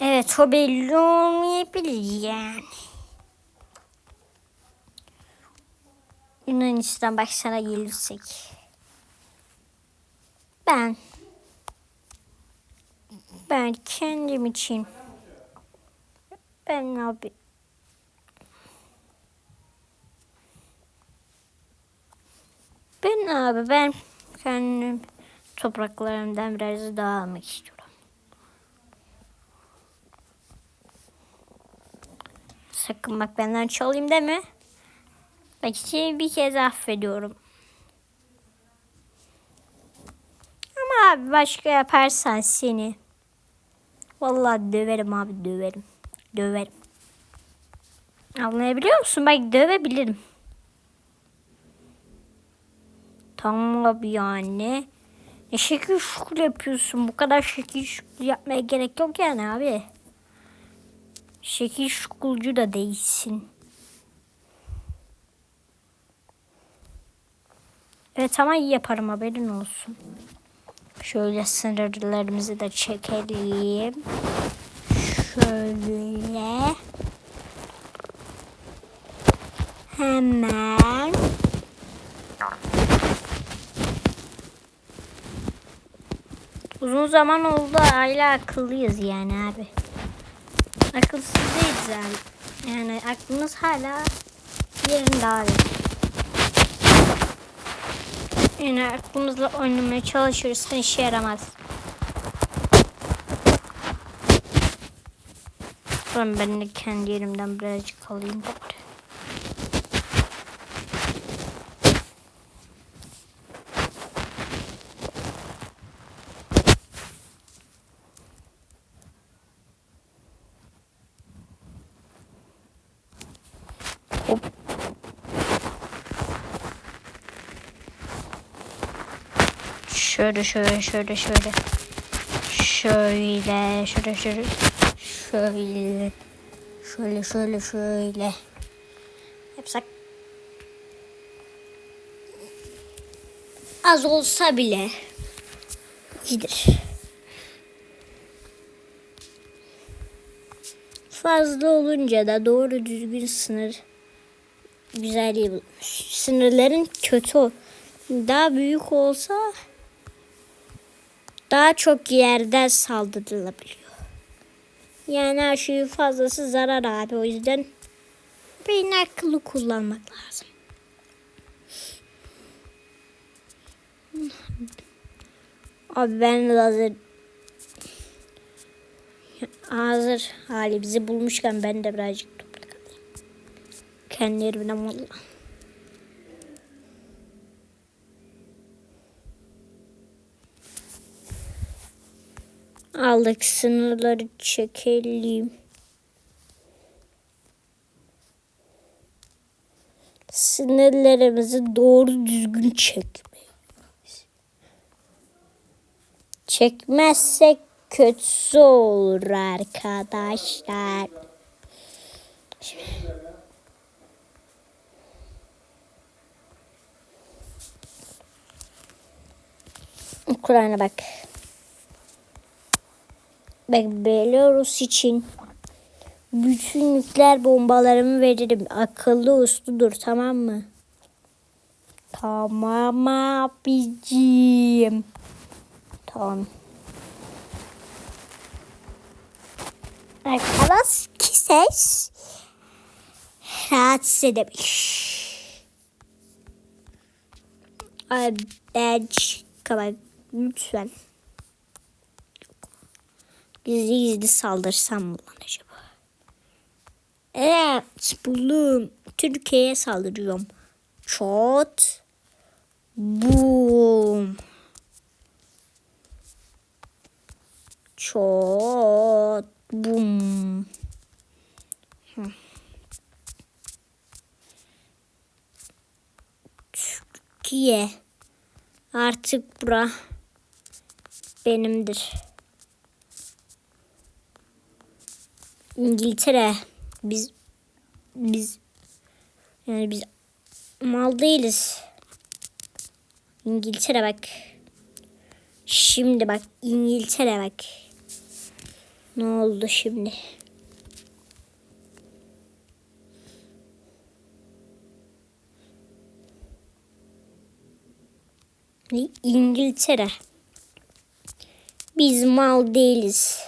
Evet o belli olmayabilir yani. Yunanistan başına gelirsek. Ben ben kendim için ben abi ben abi ben kendim topraklarımdan biraz daha almak istiyorum. Sakın bak benden çalayım deme. Bak seni bir kez affediyorum. Ama abi başka yaparsan seni. Vallahi döverim abi döverim. Döverim. Anlayabiliyor musun? Bak dövebilirim. Tamam abi yani. Ne şekil şukul yapıyorsun? Bu kadar şekil şukul yapmaya gerek yok yani abi. Şekil şukulcu da değilsin. Evet ama iyi yaparım haberin olsun. Şöyle sınırlarımızı da çekelim. Şöyle. Hemen. Uzun zaman oldu hala akıllıyız yani abi. Akılsız değiliz abi. Yani aklımız hala yerinde abi. Yani aklımızla oynamaya çalışırsan işe yaramaz. Sonra ben de kendi yerimden birazcık alayım bari. Şöyle şöyle şöyle şöyle. Şöyle şöyle şöyle. Şöyle. Şöyle şöyle şöyle. Yapsak. Az olsa bile iyidir. Fazla olunca da doğru düzgün sınır güzelliği bulmuş. Sınırların kötü daha büyük olsa daha çok yerden saldırılabiliyor. Yani her şeyin fazlası zarar abi. O yüzden beyin akıllı kullanmak lazım. Abi ben hazır hazır hali bizi bulmuşken ben de birazcık toprak alayım. Kendi yerimden valla. Aldık sınırları çekelim. Sınırlarımızı doğru düzgün çekmeliyiz. Çekmezsek kötü olur arkadaşlar. Kur'an'a bak. Belarus için bütün nükleer bombalarımı veririm. Akıllı usludur tamam mı? Tamam abicim. Tamam. Arkadaş ki ses rahatsız edebilir. Ay ben bak lütfen. Gizli gizli saldırsam mı lan acaba? Evet buldum. Türkiye'ye saldırıyorum. Çot. Boom. Çot. Boom. Türkiye. Artık bura benimdir. İngiltere biz biz yani biz mal değiliz. İngiltere bak. Şimdi bak İngiltere bak. Ne oldu şimdi? İngiltere. Biz mal değiliz.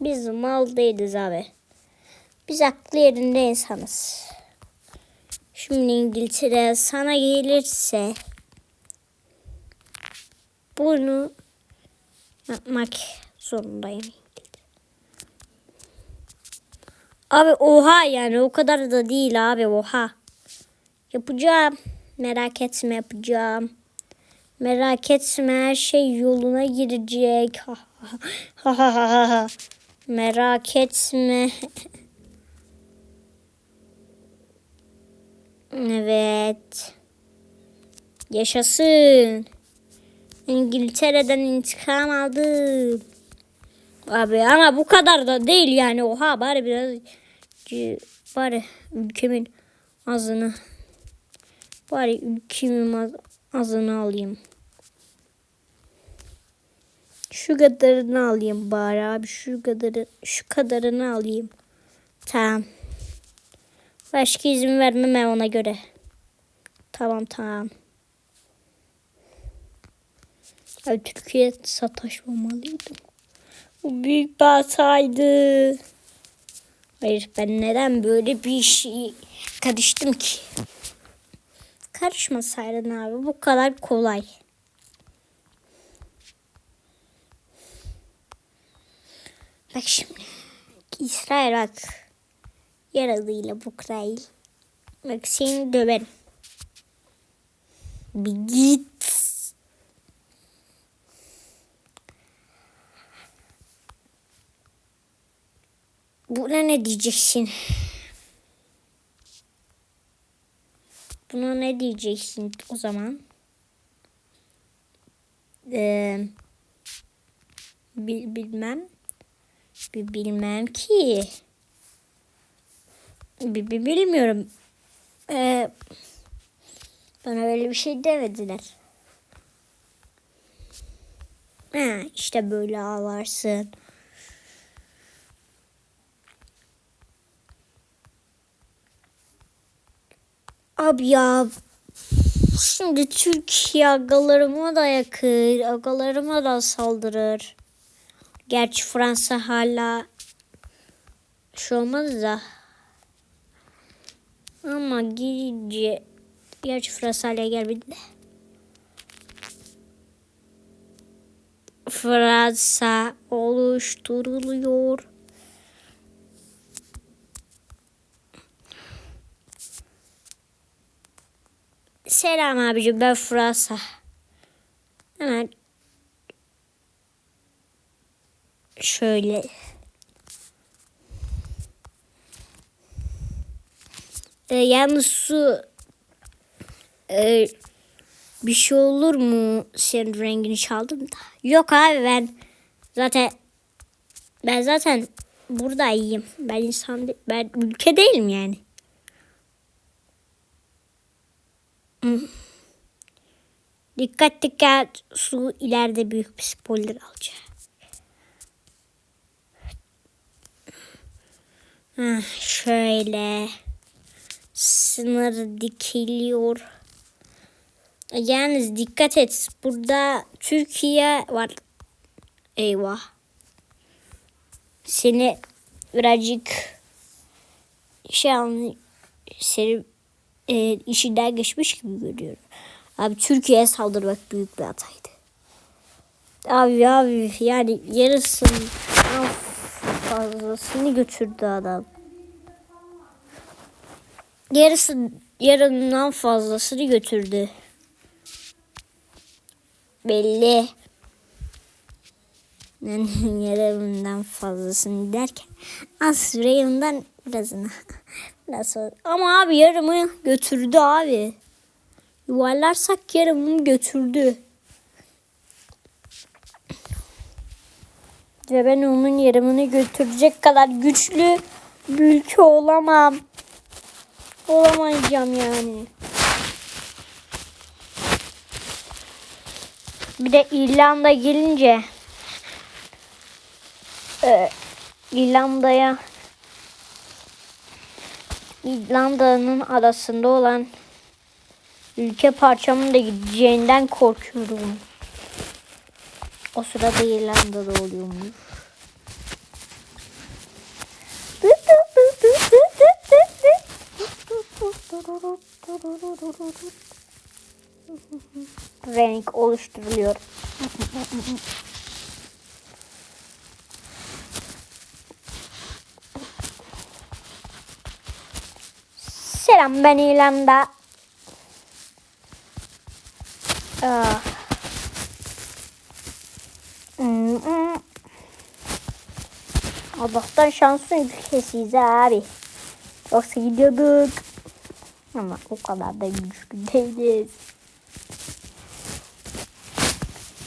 Biz mal değiliz abi. Biz aklı yerinde insanız. Şimdi İngiltere sana gelirse bunu yapmak zorundayım. Abi oha yani o kadar da değil abi oha. Yapacağım. Merak etme yapacağım. Merak etme her şey yoluna girecek. Ha ha ha ha. Merak etme. Evet. Yaşasın. İngiltere'den intikam aldım. Abi ama bu kadar da değil yani. Oha bari biraz bari ülkemin azını bari ülkemin az, azını alayım. Şu kadarını alayım bari abi. Şu kadarı şu kadarını alayım. Tamam. Başka izin vermem ben ona göre. Tamam tamam. Abi Türkiye sataşmamalıydım. Bu büyük bir hataydı. Hayır ben neden böyle bir şey karıştım ki? Karışmasaydın abi bu kadar kolay. Bak şimdi. İsrail bak. Yaralıyla bu krail. Bak seni döverim. Bir git. Buna ne diyeceksin? Buna ne diyeceksin o zaman? Ee, bil, bilmem. Bir bilmem ki. Bir, bir bilmiyorum. Ee, bana öyle bir şey demediler. Ha, işte böyle ağlarsın. Abi ya şimdi Türkiye agalarıma da yakın, agalarıma da saldırır. Gerçi Fransa hala şey olmaz da. Ama gidince gerçi Fransa hala gelmedi de. Fransa oluşturuluyor. Selam abicim ben Fransa. Hemen şöyle e, yalnız su e, bir şey olur mu senin rengini çaldım da. Yok abi ben zaten ben zaten burada iyiyim. Ben insan de- ben ülke değilim yani. Dikkat dikkat su ileride büyük bir spoiler alacak. Hah, şöyle sınır dikiliyor. Yalnız dikkat et burada Türkiye var. Eyvah. Seni birazcık şey an seni e, işinden geçmiş gibi görüyorum. Abi Türkiye'ye saldırmak büyük bir hataydı. Abi abi yani yarısının fazlasını götürdü adam. Yarısı yarından fazlasını götürdü. Belli. Yani fazlasını derken az süre yarımdan birazını. Biraz Ama abi yarımı götürdü abi. Yuvarlarsak yarımını götürdü. ve ben onun yarımını götürecek kadar güçlü bir ülke olamam. Olamayacağım yani. Bir de İrlanda gelince e, İrlanda'ya İrlanda'nın arasında olan ülke parçamın da gideceğinden korkuyorum. O sırada İrlanda'da oluyormuş. Renk oluşturuluyor. Selam ben İrlanda. Ah. Hmm, hmm. Allah'tan şansın ülkesiyiz abi. Yoksa gidiyorduk. Ama o kadar da güçlü değiliz.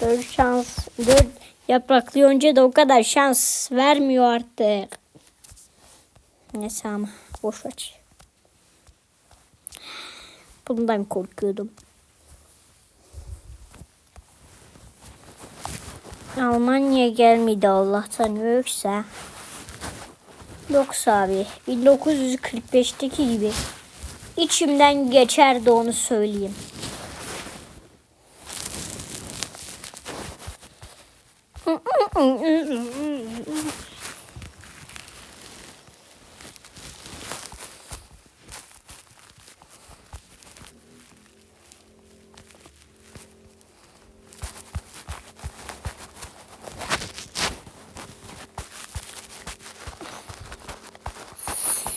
Dört şans, dört yapraklı yonca da o kadar şans vermiyor artık. Neyse ama boş ver. Bundan korkuyordum. Almanya gelmedi Allah'tan yoksa. Yoksa abi 1945'teki gibi içimden geçerdi onu söyleyeyim.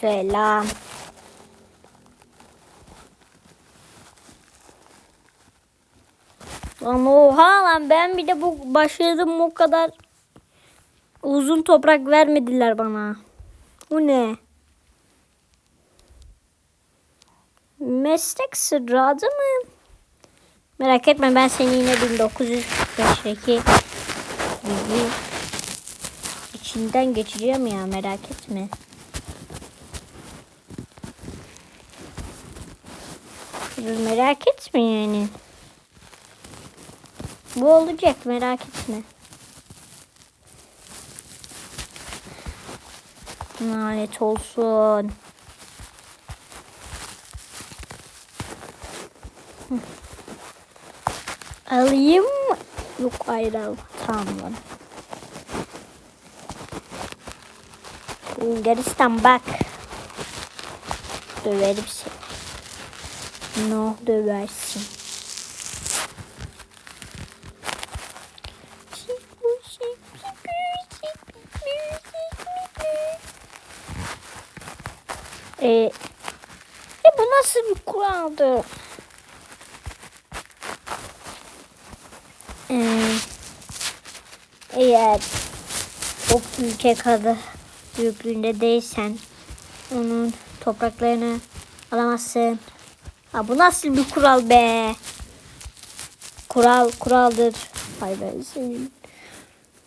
Selam. Lan oha lan ben bir de bu başladım o kadar uzun toprak vermediler bana. Bu ne? Meslek sırrı mı? Merak etme ben seni yine 1945'teki gibi içinden geçeceğim ya merak etme. Merak etme yani. Bu olacak merak etme. Lanet olsun. Alayım mı? Yok ayrı al. Tamam lan. Bulgaristan bak. Döverim seni. No döversin. E, e bu nasıl bir kuraldı? Ee, eğer o ülke kadar büyüklüğünde değilsen onun topraklarını alamazsın. Ha, bu nasıl bir kural be? Kural kuraldır. Hay ben senin.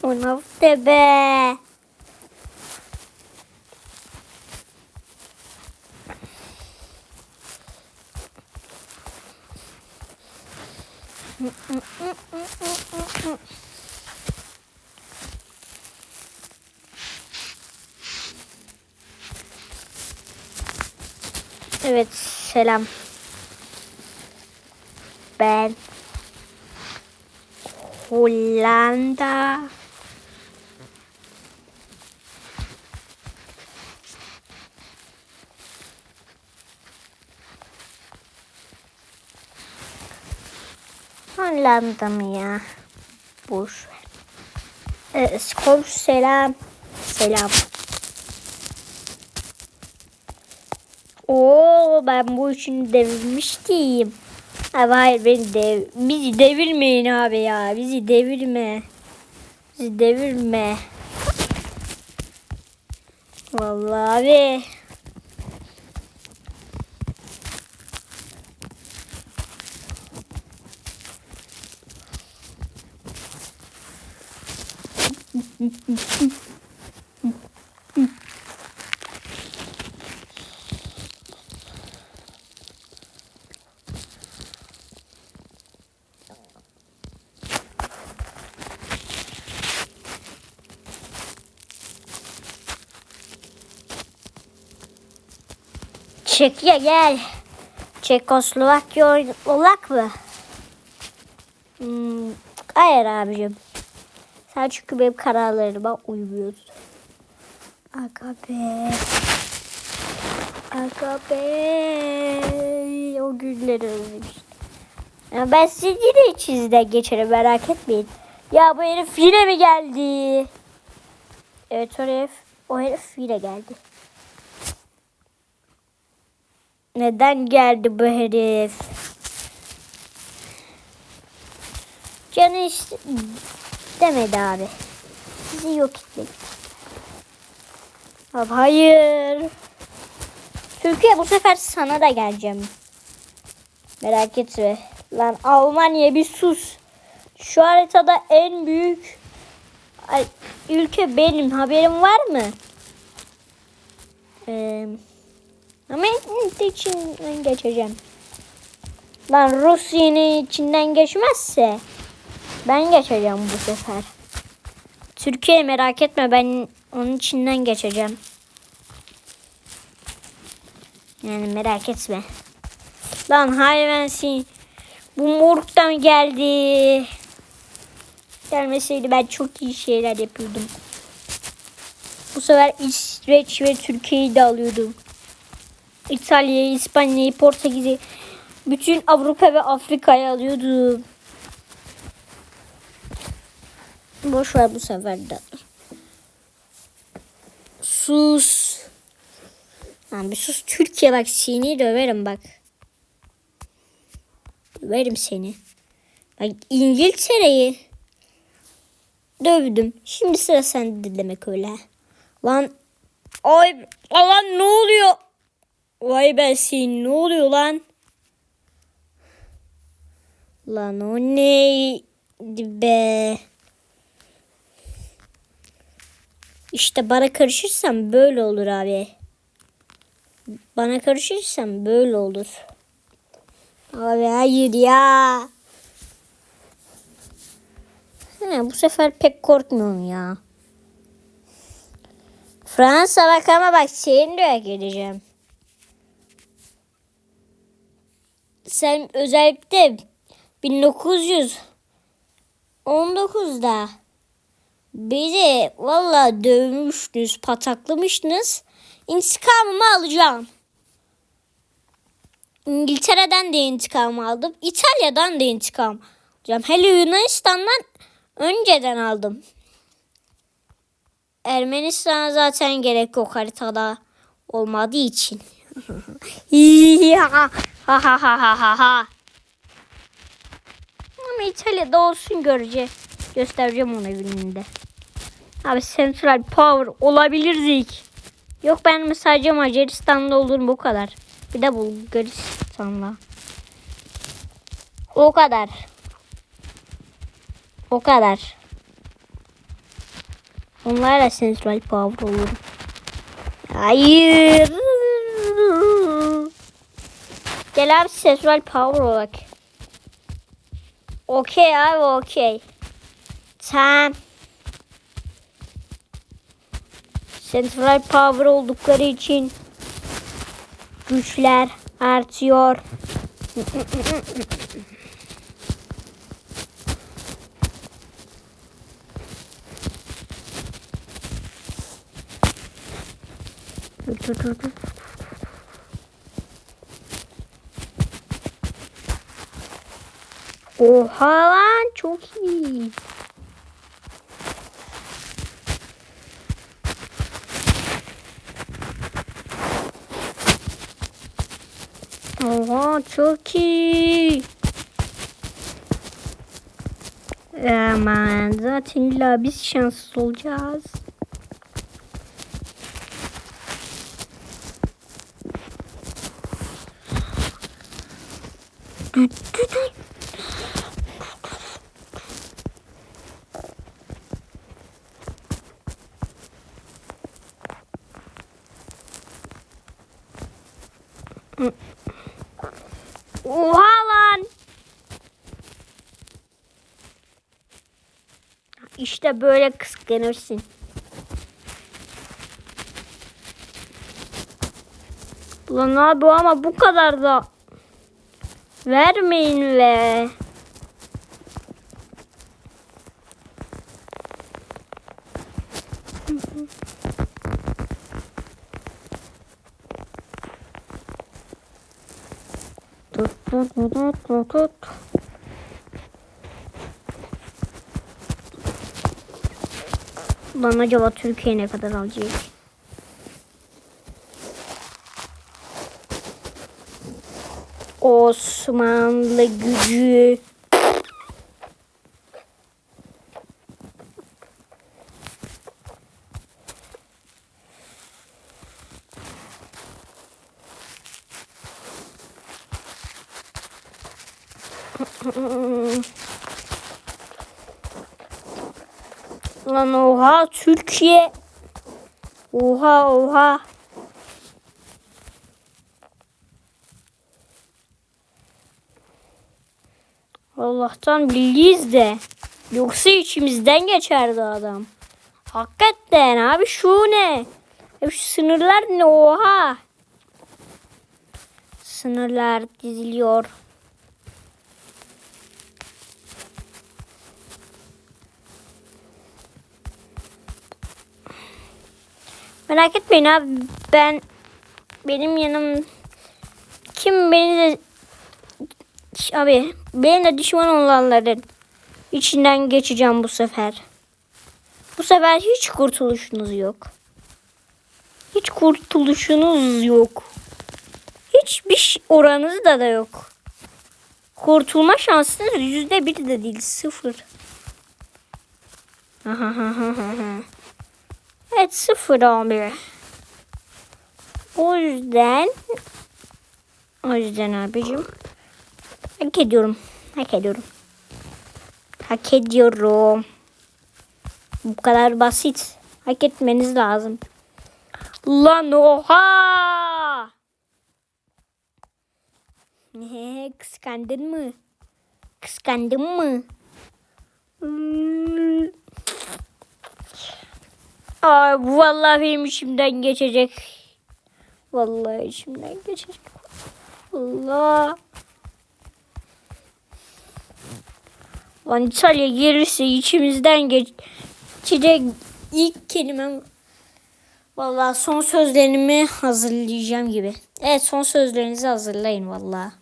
O ne be? Evet selam. Ben Hollanda. Hollanda mı ya? Boş ver. Ee, selam. Selam. Oo ben bu işini devirmiştim. Abi hayır beni dev bizi devirmeyin abi ya. Bizi devirme. Bizi devirme. Vallahi abi. Çekya gel. Çekoslovakya olak mı? Hmm, hayır abicim. Sen çünkü benim kararlarıma uymuyorsun. Aga be. Aga be. O günleri özlemiştim. Ya ben sizi yine içinizden geçerim merak etmeyin. Ya bu herif yine mi geldi? Evet o herif, o herif yine geldi. Neden geldi bu herif? Canı işte demedi abi. Sizi yok etmek. Abi hayır. Türkiye bu sefer sana da geleceğim. Merak etme. Lan Almanya bir sus. Şu haritada en büyük ülke benim. Haberin var mı? Ee, ama içinden geçeceğim. Lan Rusya'nın içinden geçmezse ben geçeceğim bu sefer. Türkiye merak etme ben onun içinden geçeceğim. Yani merak etme. Lan hayvansin. Bu morgdan geldi. Gelmeseydi ben çok iyi şeyler yapıyordum. Bu sefer İsveç ve Türkiye'yi de alıyordum. İtalya'yı, İspanya'yı, Portekiz'i, bütün Avrupa ve Afrika'yı alıyordum. Boş ver bu sefer de. Sus. Lan bir sus Türkiye bak seni döverim bak. Döverim seni. Bak İngiltere'yi dövdüm. Şimdi sıra sende demek öyle. Lan ay lan ne oluyor? Vay ben senin ne oluyor lan? Lan o neydi be? İşte bana karışırsan böyle olur abi. Bana karışırsan böyle olur. Abi hayır ya. He, bu sefer pek korkmuyorum ya. Fransa bak ama bak seni de yok Sen özellikle 1919'da bizi valla dövmüştünüz, pataklamıştınız. İntikamımı alacağım. İngiltere'den de intikam aldım. İtalya'dan da intikam alacağım. Hele Yunanistan'dan önceden aldım. Ermenistan'a zaten gerek yok haritada olmadığı için. Ha ha ha ha ha ha. Ama İtalya'da olsun göreceğiz. Göstereceğim ona gününde. Abi Central Power olabilirdik. Yok ben sadece Macaristan'da olurum bu kadar. Bir de Bulgaristan'la. O kadar. O kadar. Onlarla Central Power olurum. Hayır. Gel abi Central Power olarak. Okey abi okey. Tamam. Central Power oldukları için güçler artıyor. Oha lan çok iyi. Oha çok iyi. Aman zaten illa biz şanssız olacağız. Düt düt düt. Oha lan. İşte böyle kıskanırsın. Lan abi ama bu kadar da vermeyin ve. Tut tut tut tut tut tut. Lan acaba Türkiye ne kadar alacak? Osmanlı gücü. Lan oha Türkiye. Oha oha. Allah'tan bilgiyiz de. Yoksa içimizden geçerdi adam. Hakikaten abi şu ne? Ya şu sınırlar ne oha. Sınırlar diziliyor. Merak etmeyin abi ben benim yanım kim beni de abi benim de düşman olanların içinden geçeceğim bu sefer. Bu sefer hiç kurtuluşunuz yok. Hiç kurtuluşunuz yok. Hiçbir ş- oranınız da da yok. Kurtulma şansınız yüzde bir de değil sıfır. Evet sıfır abi. O yüzden o yüzden abicim hak ediyorum. Hak ediyorum. Hak ediyorum. Bu kadar basit. Hak etmeniz lazım. Lan oha! Kıskandın mı? Kıskandın mı? Hmm. Bu vallahi benim içimden geçecek. Vallahi içimden geçecek. Allah. Lan İtalya gelirse içimizden geçecek ilk kelimem. Vallahi son sözlerimi hazırlayacağım gibi. Evet son sözlerinizi hazırlayın vallahi.